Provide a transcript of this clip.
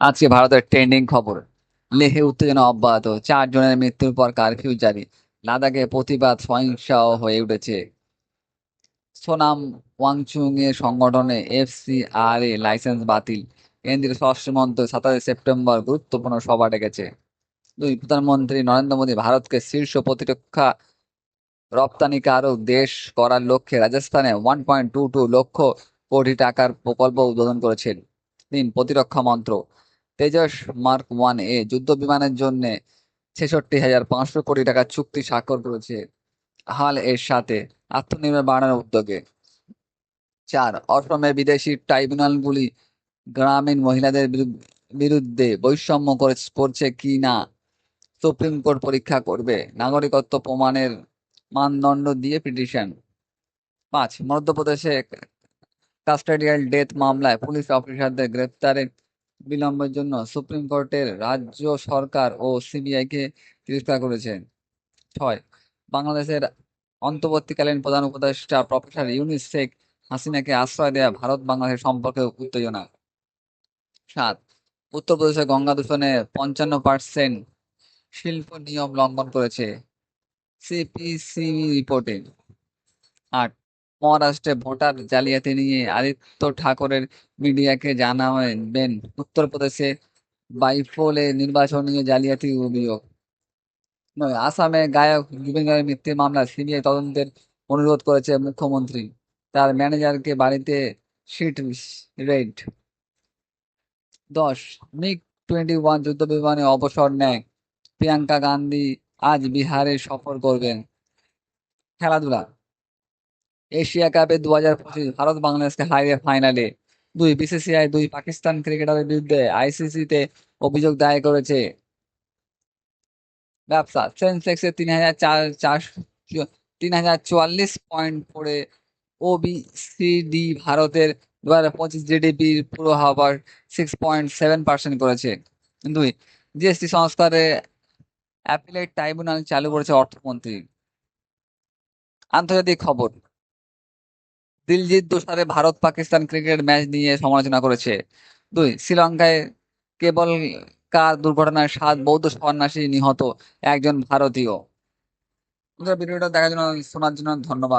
আজকে ভারতের ট্রেন্ডিং খবর। লেহে উত্তেজনা অব্যাহত। চার জনের মৃত্যুর পর কারফিউ জারি। লাদাখে প্রতিবাদ সহিংসাও হয়ে উঠেছে। সোনাম ওয়াংচুং এর সংগঠনে এফসিআরএ লাইসেন্স বাতিল। কেন্দ্রীয় স্বরাষ্ট্রমন্ত্রী সাতাশে সেপ্টেম্বর গুরুত্বপূর্ণ সভা ডেকেছে। দুই, প্রধানমন্ত্রী নরেন্দ্র মোদী ভারতকে শীর্ষ প্রতিরক্ষা রপ্তানিকারক দেশ করার লক্ষ্যে রাজস্থানে one point two two lakh crore টাকার প্রকল্প উদ্বোধন করেছেন। তিন, প্রতিরক্ষা মন্ত্র তেজস মার্ক ওয়ান এ যুদ্ধ বিমানের জন্য ছেষট্টি হাজার পাঁচশো কোটি টাকার চুক্তি স্বাক্ষর করেছে হাল এর সাথে আত্মনির্ভর বাড়ানোর উদ্যোগে। চার অসমে বিদেশি ট্রাইব্যুনালগুলি গ্রামীণ মহিলাদের বিরুদ্ধে বৈষম্য করে, করছে কি না সুপ্রিম কোর্ট পরীক্ষা করবে। নাগরিকত্ব প্রমাণের মানদণ্ড দিয়ে পিটিশন। পাঁচ, মধ্যপ্রদেশে কাস্টাডিয়াল ডেথ মামলায় পুলিশ অফিসারদের গ্রেপ্তারে বিলম্বের জন্য সুপ্রিম কোর্টের রাজ্য সরকার ও সিবিআই কে তিরস্কার করেছে। ছয়, বাংলাদেশের অন্তর্বর্তীকালীন প্রধান উপদেষ্টা প্রফেসর ইউনিস শেখ হাসিনাকে আশ্রয় দেয়া ভারত বাংলাদেশ সম্পর্কে উত্তেজনা। সাত, উত্তরপ্রদেশে গঙ্গা দূষণে পঞ্চান্ন পার্সেন্ট শিল্প নিয়ম লঙ্ঘন করেছে। সিপিসি রিপোর্টে। আট মহারাষ্ট্রে ভোটার জালিয়াতি নিয়ে আদিত্য ঠাকরের মিডিয়াকে জানাবেন। উত্তরপ্রদেশে বাইফোলে নির্বাচন নিয়ে জালিয়াতি অভিযোগ। নয়, আসামে গায়ক জুবিন গার্গের মৃত্যুর মামলা সিবিআই তদন্তের অনুরোধ করেছে মুখ্যমন্ত্রী। তার ম্যানেজারকে বাড়িতে শিট রেড। দশ, মিগ টোয়েন্টি ওয়ান যুদ্ধ বিমানে অবসর নেয়। প্রিয়াঙ্কা গান্ধী আজ বিহারে সফর করবেন। খেলাধুলা। এশিয়া কাপে দু হাজার পঁচিশ ভারত বাংলাদেশকে হারিয়ে ফাইনালে দুই বিসিসিআই দুই পাকিস্তান ক্রিকেটারের বিরুদ্ধে আইসিসিতে অভিযোগ দায়ের করেছে। ব্যবসা সেন্সেক্সে তিন হাজার চার চার তিন হাজার চুয়াল্লিশ পয়েন্ট পড়ে ওবিসিডি ভারতের দু হাজার পঁচিশ জিডিপির পুরো হবার সিক্স পয়েন্ট সেভেন পার্সেন্ট করেছে। দুই জিএসটি সংস্কারে অ্যাপিলেট ট্রাইব্যুনাল চালু করেছে অর্থমন্ত্রী। আন্তর্জাতিক খবর দিলজিৎ দোসারে ভারত পাকিস্তান ক্রিকেট ম্যাচ নিয়ে সমালোচনা করেছে। দুই, শ্রীলঙ্কায় কেবল কার দুর্ঘটনায় সাত বৌদ্ধ সন্ন্যাসী নিহত একজন ভারতীয়। ভিডিওটা দেখার জন্য, শোনার জন্য ধন্যবাদ।